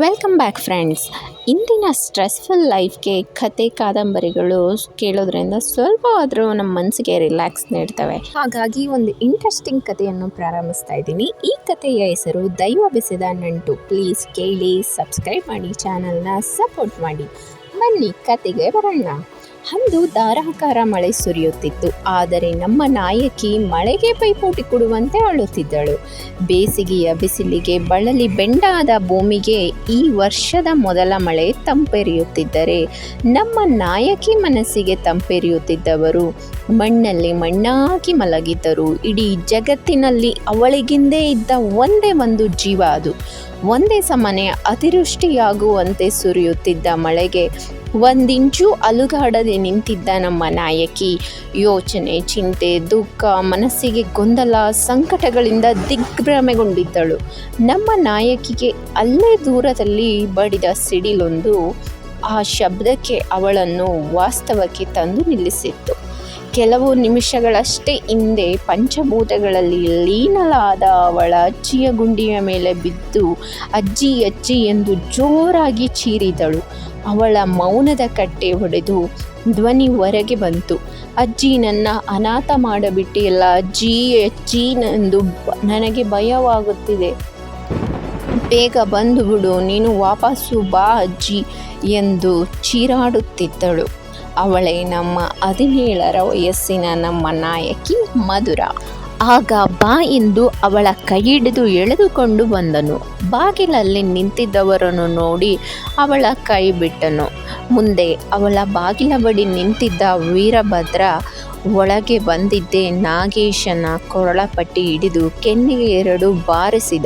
Welcome back friends ಇಂದಿನ stressful ಲೈಫ್ಗೆ ಕತೆ ಕಾದಂಬರಿಗಳು ಕೇಳೋದ್ರಿಂದ ಸ್ವಲ್ಪ ಆದರೂ ನಮ್ಮ ಮನಸ್ಸಿಗೆ ರಿಲ್ಯಾಕ್ಸ್ ನೀಡ್ತವೆ. ಹಾಗಾಗಿ ಒಂದು ಇಂಟ್ರೆಸ್ಟಿಂಗ್ ಕಥೆಯನ್ನು ಪ್ರಾರಂಭಿಸ್ತಾ ಇದ್ದೀನಿ. ಈ ಕಥೆಯ ಹೆಸರು ದೈವ ಬೆಸೆದ ನಂಟು. ಪ್ಲೀಸ್ ಕೇಳಿ ಸಬ್ಸ್ಕ್ರೈಬ್ ಮಾಡಿ ಚಾನಲ್ನ ಸಪೋರ್ಟ್ ಮಾಡಿ. ಬನ್ನಿ ಕತೆಗೆ ಬರೋಣ. ಅಂದು ಧಾರಾಕಾರ ಮಳೆ ಸುರಿಯುತ್ತಿತ್ತು. ಆದರೆ ನಮ್ಮ ನಾಯಕಿ ಮಳೆಗೆ ಪೈಪೋಟಿ ಕೊಡುವಂತೆ ಅಳುತ್ತಿದ್ದಳು. ಬೇಸಿಗೆಯ ಬಿಸಿಲಿಗೆ ಬಳಲಿ ಬೆಂಡಾದ ಭೂಮಿಗೆ ಈ ವರ್ಷದ ಮೊದಲ ಮಳೆ ತಂಪೆರಿಯುತ್ತಿದ್ದರೆ ನಮ್ಮ ನಾಯಕಿ ಮನಸ್ಸಿಗೆ ತಂಪೆರೆಯುತ್ತಿದ್ದವರು ಮಣ್ಣಲ್ಲಿ ಮಣ್ಣಾಗಿ ಮಲಗಿದ್ದರು. ಇಡೀ ಜಗತ್ತಿನಲ್ಲಿ ಅವಳಿಗಿಂದೇ ಇದ್ದ ಒಂದೇ ಒಂದು ಜೀವ ಅದು. ಒಂದೇ ಸಮನೆ ಅತಿವೃಷ್ಟಿಯಾಗುವಂತೆ ಸುರಿಯುತ್ತಿದ್ದ ಮಳೆಗೆ ಒಂದಿಂಚು ಅಲುಗಾಡದೆ ನಿಂತಿದ್ದ ನಮ್ಮ ನಾಯಕಿ. ಯೋಚನೆ, ಚಿಂತೆ, ದುಃಖ, ಮನಸ್ಸಿಗೆ ಗೊಂದಲ, ಸಂಕಟಗಳಿಂದ ದಿಗ್ಭ್ರಮೆಗೊಂಡಿದ್ದಳು. ನಮ್ಮ ನಾಯಕಿಗೆ ಅಲ್ಲೇ ದೂರದಲ್ಲಿ ಬಡಿದ ಸಿಡಿಲೊಂದು ಆ ಶಬ್ದಕ್ಕೆ ಅವಳನ್ನು ವಾಸ್ತವಕ್ಕೆ ತಂದು ನಿಲ್ಲಿಸಿತ್ತು. ಕೆಲವು ನಿಮಿಷಗಳಷ್ಟೇ ಹಿಂದೆ ಪಂಚಭೂತಗಳಲ್ಲಿ ಲೀನಲಾದ ಅವಳ ಅಜ್ಜಿಯ ಗುಂಡಿಯ ಮೇಲೆ ಬಿದ್ದು ಅಜ್ಜಿ ಅಜ್ಜಿ ಎಂದು ಜೋರಾಗಿ ಚೀರಿದಳು. ಅವಳ ಮೌನದ ಕಟ್ಟೆ ಹೊಡೆದು ಧ್ವನಿ ಹೊರಗೆ ಬಂತು. ಅಜ್ಜಿ ನನ್ನ ಅನಾಥ ಮಾಡಿಬಿಟ್ಟಿಲ್ಲ ಅಜ್ಜಿ ಅಜ್ಜಿ ನಂದು ನನಗೆ ಭಯವಾಗುತ್ತಿದೆ. ಬೇಗ ಬಂದು ಬಿಡು, ನೀನು ವಾಪಸ್ಸು ಬಾ ಅಜ್ಜಿ ಎಂದು ಚೀರಾಡುತ್ತಿದ್ದಳು. ಅವಳೇ ನಮ್ಮ ಹದಿನೇಳರ ವಯಸ್ಸಿನ ನಮ್ಮ ನಾಯಕಿ ಮಧುರ. ಆಗ ಬಾ ಎಂದು ಅವಳ ಕೈ ಹಿಡಿದು ಎಳೆದುಕೊಂಡು ಬಂದನು. ಬಾಗಿಲಲ್ಲಿ ನಿಂತಿದ್ದವರನ್ನು ನೋಡಿ ಅವಳ ಕೈ ಬಿಟ್ಟನು. ಮುಂದೆ ಅವಳ ಬಾಗಿಲ ಬಳಿ ನಿಂತಿದ್ದ ವೀರಭದ್ರ ಒಳಗೆ ಬಂದಿದ್ದೇ. ನಾಗೇಶನ ಕೊರಳಪಟ್ಟಿ ಹಿಡಿದು ಕೆನ್ನೆಗೆ ಎರಡು ಬಾರಿಸಿದ.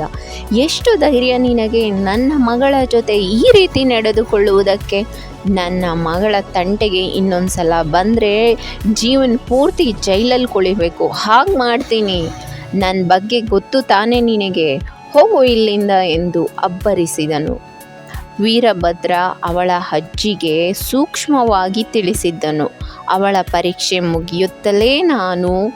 ಎಷ್ಟು ಧೈರ್ಯ ನಿನಗೆ? ನನ್ನ ಮಗಳ ಜೊತೆ ಈ ರೀತಿ ನಡೆದುಕೊಳ್ಳುವುದಕ್ಕೆ? ನನ್ನ ಮಗಳ ತಂಟೆಗೆ ಇನ್ನೊಂದು ಸಲ ಬಂದರೆ ಜೀವನ ಪೂರ್ತಿ ಜೈಲಲ್ಲಿ ಕುಳಿಬೇಕು. ಹಾಗೆ ಮಾಡ್ತೀನಿ. ನನ್ನ ಬಗ್ಗೆ ಗೊತ್ತು ತಾನೇ ನಿನಗೆ. ಹೋಗು ಇಲ್ಲಿಂದ ಎಂದು ಅಬ್ಬರಿಸಿದನು. ವೀರಭದ್ರ ಅವಳ ಅಜ್ಜಿಗೆ ಸೂಕ್ಷ್ಮವಾಗಿ ತಿಳಿಸಿದ್ದನು. ಅವಳ ಪರೀಕ್ಷೆ ಮುಗಿಯುತ್ತಲೇ ನಾನು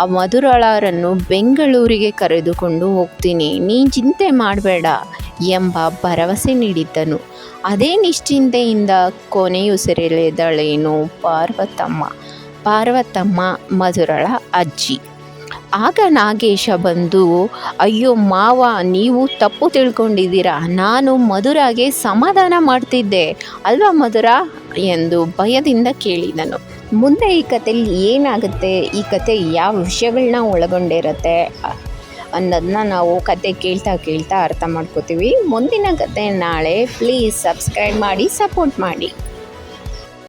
ಆ ಮಧುರಳರನ್ನು ಬೆಂಗಳೂರಿಗೆ ಕರೆದುಕೊಂಡು ಹೋಗ್ತೀನಿ. ನೀ ಚಿಂತೆ ಮಾಡಬೇಡ ಎಂಬ ಭರವಸೆ ನೀಡಿದ್ದನು. ಅದೇ ನಿಶ್ಚಿಂತೆಯಿಂದ ಕೊನೆಯುಸಿರೆಳೆದಳೇನು ಪಾರ್ವತಮ್ಮ. ಪಾರ್ವತಮ್ಮ ಮಧುರಳ ಅಜ್ಜಿ. ಆಗ ನಾಗೇಶ ಬಂದು, ಅಯ್ಯೋ ಮಾವ, ನೀವು ತಪ್ಪು ತಿಳ್ಕೊಂಡಿದ್ದೀರಾ? ನಾನು ಮಧುರಾಗೆ ಸಮಾಧಾನ ಮಾಡ್ತಿದ್ದೆ, ಅಲ್ವಾ ಮಧುರ? ಎಂದು ಭಯದಿಂದ ಕೇಳಿದನು. ಮುಂದೆ ಈ ಕಥೆಯಲ್ಲಿ ಏನಾಗುತ್ತೆ? ಈ ಕತೆ ಯಾವ ವಿಷಯಗಳನ್ನ ಒಳಗೊಂಡಿರುತ್ತೆ? ಅನ್ನೋದನ್ನ ನಾವು ಕತೆ ಕೇಳ್ತಾ ಕೇಳ್ತಾ ಅರ್ಥ ಮಾಡ್ಕೋತೀವಿ. ಮುಂದಿನ ಕತೆ ನಾಳೆ. ಪ್ಲೀಸ್ ಸಬ್ಸ್ಕ್ರೈಬ್ ಮಾಡಿ, ಸಪೋರ್ಟ್ ಮಾಡಿ.